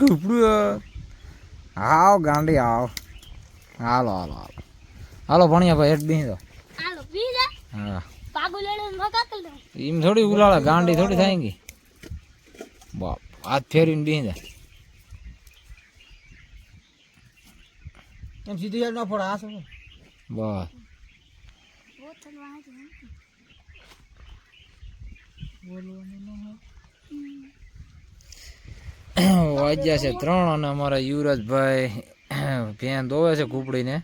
કૂપડું આવ ગાંડી આવ હાલો હાલો હાલો. હાલો ભણ્યા ભાઈ હેઠ બેસી દો હા. એમ થોડી ઉલાળે ગાંડી થોડી થાય ગઈ. બાપ હાથ ફેરીને બેસી જાય એમ સીધી યાર ન પડે આ શું? બસ. બોતલ વાંચી વાગ્યા છે ત્રણ અને અમારા યુવરાજભાઈ ભેં દોવે છે કૂપડીને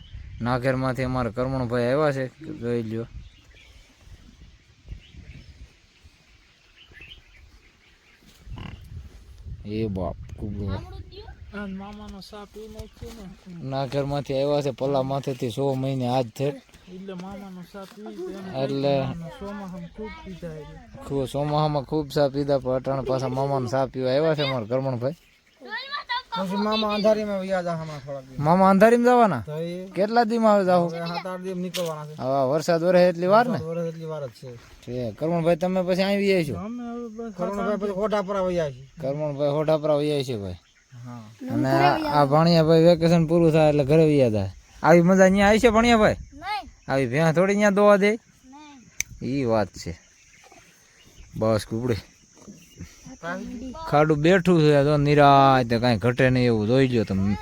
નાઘેરમાંથી અમારા કરમણભાઈ આવ્યા છે જોઈ લ્યો. એ બાપ કૂપડું નાઘેરમાંથી આવ્યા છે પલ્લા માથેથી સો મહિને આજ છે. એટલે સોમાહામાં ખૂબ સા પીધા પણ પાછા મામાનો સાપ પીવા આવ્યા છે અમારા કરમણભાઈ. પછી મામા અંધારીમાં વ્યા જા થોડાક મામા અંધારીમાં જવાના? કેટલા દીમાં આવે જાવ હવે સાત આઠ દિવસ નીકળવાના છે. હવે વરસાદ વરે એટલી વાર ને? વર્ષ એટલી વાર જ છે. છે કરમણભાઈ તમે પછી આવી જાય છો? અમે હવે બસ કરુણાભાઈ પછી ખોટા પર છે. કરમણભાઈ હોટાપરા વહી છે ભાઈ. હા. અને આ ભાણિયાભાઈ વેકેશન પૂરું થાય એટલે ઘરે વહી થાય આવી મજા અહીંયા આવી છે ભણિયાભાઈ? નહીં. આવી ભેં થોડી અહીંયા દોવા દે? એ વાત છે. બસ કુપડી ખાડું બેઠું છે, તો નિરાય તો કાંઈ ઘટે નહીં એવું જોઈ લો તમે.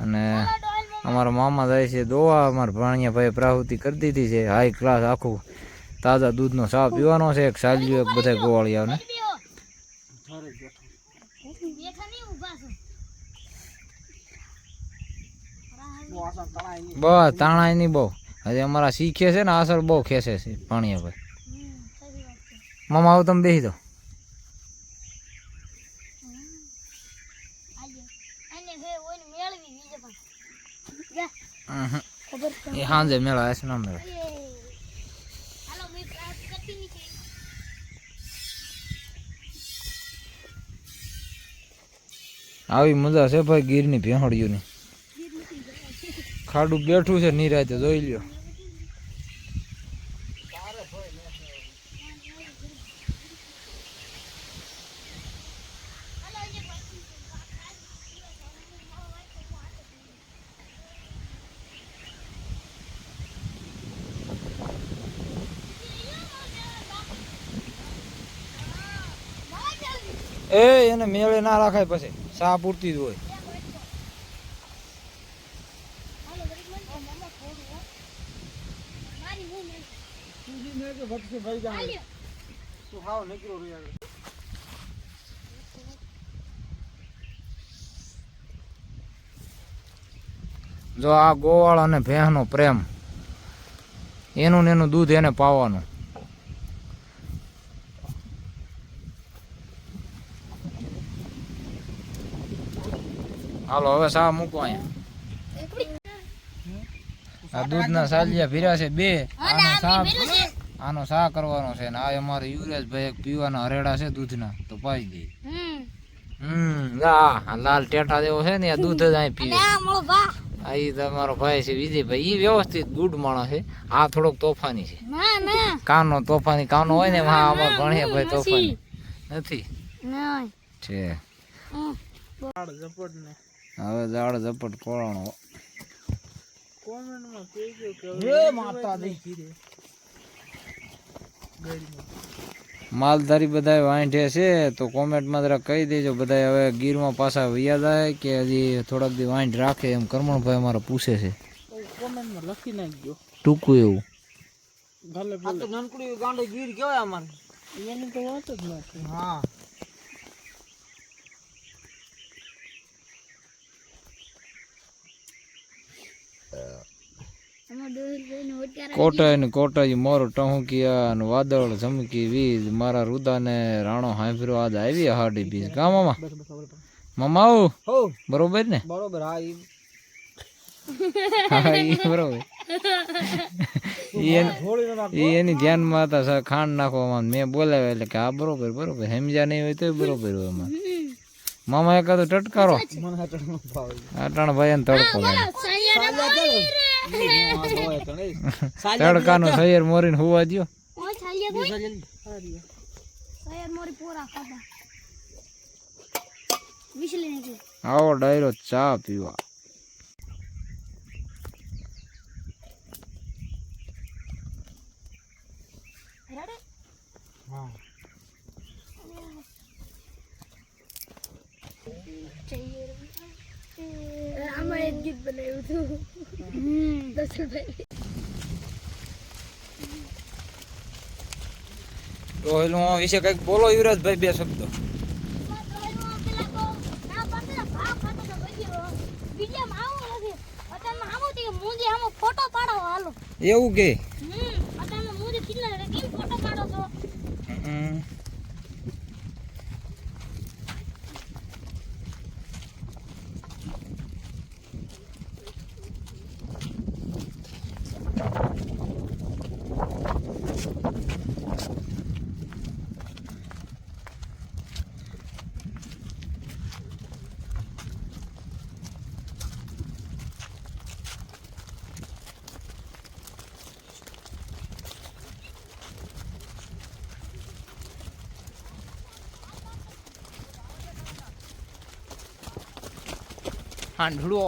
અને અમારા મામા જાય છે દોવા, અમારા ભાણિયાભાઈ પ્રાહુતિ કરી દીધી છે હાઈ ક્લાસ આખું તાજા દૂધનો ચા પીવાનો છે, એક સાલ્યું એક બધા છો બસ તાણાય નહીં બહુ. હજી અમારા શીખે છે ને અસર બહુ ખેંચે છે વાત છે મામા આવો તમે બેસી દો હાંજે છે મેળા હશે ના મેળા આવી મજા છે ભાઈ ગીરની ભેહડિયુંની ખાડું બેઠું છે નિરાતે જોઈ લ્યો એ એને મેળે ના રાખાય પછી. સા પૂરતી જ હોય. જો આ ગોવાળ અને ભેંસનો પ્રેમ, એનું ને એનું દૂધ એને પાવાનું. હાલો હવે સા મૂકો અહીંયા. આ દૂધના સાલિયા ભીરા છે બે. આનો સા આનો સા કરવાનો છે ને આ અમારે યુવરાજભાઈ એક પીવાના હરેડા છે દૂધના તો પાઈ દે. હમ. હમ આ આ લાલ ટેટા જેવો છે ને આ દૂધ જ અહીં પીવે. આ એ ઈ તમારો ભાઈ છે વિજયભાઈ. ઈ વ્યવસ્થિત ગુડ માણસ છે. આ થોડોક તોફાની છે. ના ના. કાનો તોફાની કાનો હોય ને હા અમાર ભણીએ ભાઈ તોફાની. નથી. છે. ઝપટ ને. હવે ઝાડ ઝપટ કોળાણો કોમેન્ટમાં કહેજો કે હે માતા માલધારી બધા વાંઢે છે તો કોમેન્ટમાં જરા કહી દેજો. બધા હવે ગીરમાં પાછા વૈયા જાય કે હજી થોડાક દી વાંઢ રાખે એમ કરમણભાઈ અમારે પૂછે છે. કોમેન્ટમાં લખી નાખજો. ટૂંકું એવું. ભલે ભલે નાનકડી ગાંડે ગીર કેવાય અમારે. એની તો વાત જ નથી. હા. કોટાય ને કોટાય મોર ટહુકિયા ને વાદળ ઝમકી વીજ. મારા રુદાને રાણો હાંભરો આજ આવી હાડી બીજ કા મામા? બસ બસ ખબર મામા આવું? હો. બરોબર ને? બરોબર હા ઈ. હા ઈ બરોબર. ઈ એન- થોડી ના ઈ એની ધ્યાનમાં હતા સા ખાંડ નાખવામાં મેં બોલાવ્યા એટલે કે આ બરોબર બરોબર. સમજ્યા નહીં હોય તો બરોબર હોય એમાં મામા એકાદો ટટકારો. મને હાટણ ન ભાવે. અટાણ ભાઈ ને તડકો લાગે તડકાનો સૈયર મોરીને હુવા દ્યો. આવો ડાયરો ચા પીવા. હા. આમાં એક ગીત બનાવ્યું હતું દસ રૂપિયા રોહિલ વિશે કંઈક બોલો યુવરાજભાઈ બે શબ્દો ફોટો પાડો હાલો એવું કે หันรัว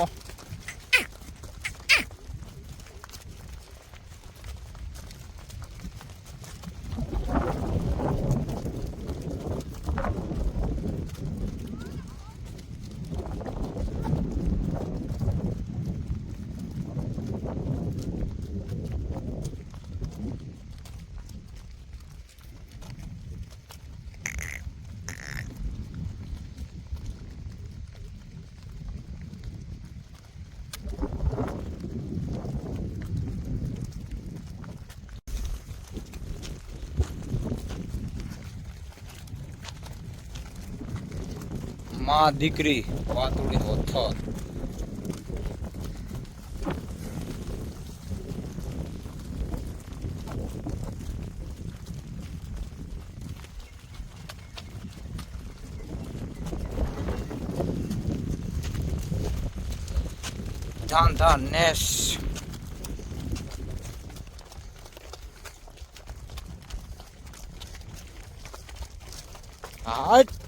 માં દીકરી વાતુડી ઓથર થર ધાન ધાન નેસ. હાટ.